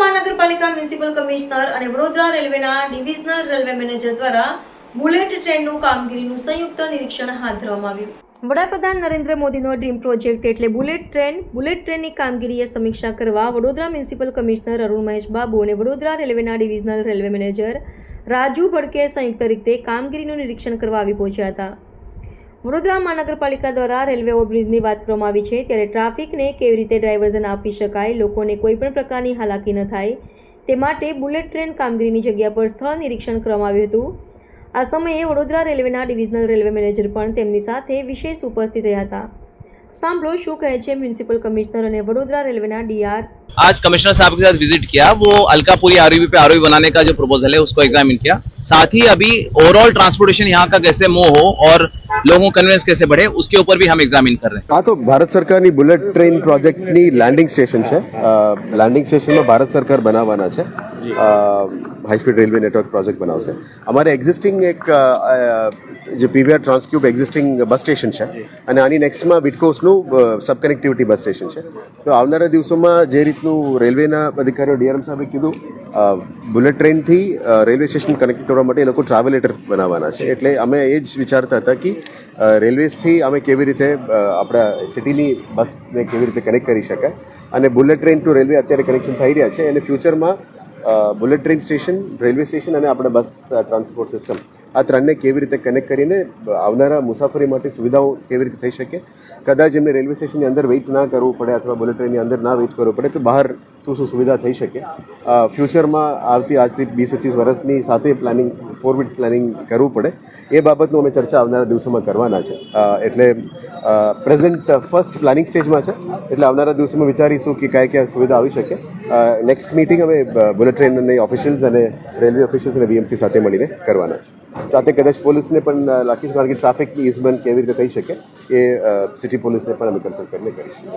મહાનગરપાલિકા municipal commissioner અને વડોદરા રેલવેના ડિવિઝનલ રેલવે મેનેજર દ્વારા બુલેટ ટ્રેનનું કામગીરીનું સંયુક્ત નિરીક્ષણ હાથ ધરવામાં આવ્યું. વડાપ્રધાન નરેન્દ્ર મોદીનો ડ્રીમ પ્રોજેક્ટ એટલે બુલેટ ટ્રેન. બુલેટ ટ્રેનની કામગીરીએ સમીક્ષા કરવા વડોદરા મ્યુનિસિપલ કમિશનર અરુણ મહેશ બાબુ અને વડોદરા રેલવેના divisional railway manager Raju Bhadke સંયુક્ત રીતે કામગીરીનું નિરીક્ષણ કરવા આવી પહોંચ્યા હતા. વડોદરા મહાનગરપાલિકા દ્વારા રેલવે ઓવરબ્રિજની વાત કરવામાં આવી છે, ત્યારે ટ્રાફિકને કેવી રીતે ડાયવર્ઝન આપી શકાય, લોકોને કોઈ પણ પ્રકારની હાલાકી ન થાય, તે માટે બુલેટ ટ્રેન કામગીરીની જગ્યા પર સ્થળ નિરીક્ષણ કરવામાં આવ્યું હતું. આ સમયે વડોદરા રેલવેના ડિવિઝનલ રેલવે મેનેજર પણ તેમની સાથે વિશેષ ઉપસ્થિત રહ્યા હતા. સાંભળો શું કહે છે મ્યુનિસિપલ કમિશનર અને વડોદરા રેલવેના ડીઆર आज कमिश्नर साहब के साथ विजिट किया वो अलकापुरी आरयूबी पे आरओबी बनाने का जो प्रपोजल है उसको एग्जामिन किया साथ ही अभी ओवरऑल ट्रांसपोर्टेशन यहाँ का कैसे मूव हो और लोगों को कन्वेंस कैसे बढ़े उसके ऊपर भी हम एग्जामिन कर रहे हैं આ તો ભારત સરકારની બુલેટ ટ્રેન પ્રોજેક્ટની લેન્ડિંગ સ્ટેશન છે લેન્ડિંગ સ્ટેશનમાં ભારત સરકાર બનાવવાના છે high speed railway network project બનાવશે. અમારે એક્ઝિસ્ટિંગ એક જે PVR Transcube existing bus station છે, અને આની નેક્સ્ટમાં વિટકોસનું સબ કનેક્ટિવિટી બસ સ્ટેશન છે. તો આવનારા દિવસોમાં જે રીતનું રેલવેના અધિકારીઓ ડીઆરએમ સાહેબે કીધું બુલેટ ટ્રેનથી રેલવે સ્ટેશન કનેક્ટ કરવા માટે એ લોકો ટ્રાવેલેટર બનાવવાના છે. એટલે અમે એ જ વિચારતા હતા કે રેલવેઝથી અમે કેવી રીતે આપણા સિટીની બસને કેવી રીતે કનેક્ટ કરી શકાય. અને બુલેટ ટ્રેન ટુ રેલવે અત્યારે કનેક્શન થઈ રહ્યા છે. અને ફ્યુચરમાં bullet train station railway station અને આપણે બસ ટ્રાન્સપોર્ટ સિસ્ટમ આ ત્રણને કેવી રીતે કનેક્ટ કરીને આવનારા મુસાફરી માટે સુવિધાઓ કેવી રીતે થઈ શકે? કદાચ એમને રેલવે સ્ટેશનની અંદર વેઇટ ના કરવું પડે અથવા બુલેટ ટ્રેનની અંદર ના વેઇટ કરવું પડે, તો બહાર શું શું સુવિધા થઈ શકે? ફ્યુચરમાં આવતી આજથી વીસ પચીસ વર્ષની સાથે પ્લાનિંગ ફોરવિડ પ્લાનિંગ કરવું પડે. એ બાબતનું અમે ચર્ચા આવનારા દિવસોમાં કરવાના છે. એટલે પ્રેઝન્ટ ફર્સ્ટ પ્લાનિંગ સ્ટેજમાં છે. એટલે આવનારા દિવસોમાં વિચારીશું કે કયા કયા સુવિધા આવી શકે. નેક્સ્ટ મીટિંગ અમે બુલેટ ટ્રેનની ઓફિશિયલ્સ અને રેલવે ઓફિશિયલ્સ અને બીએમસી સાથે મળીને કરવાના છે. સાથે કદાચ પોલીસને પણ લાખીશ કારણ કે ટ્રાફિકની ઇઝમેન્ટ કેવી રીતે થઈ શકે એ સિટી પોલીસને પણ અમે કન્સલ્ટ કરીને કરીશું.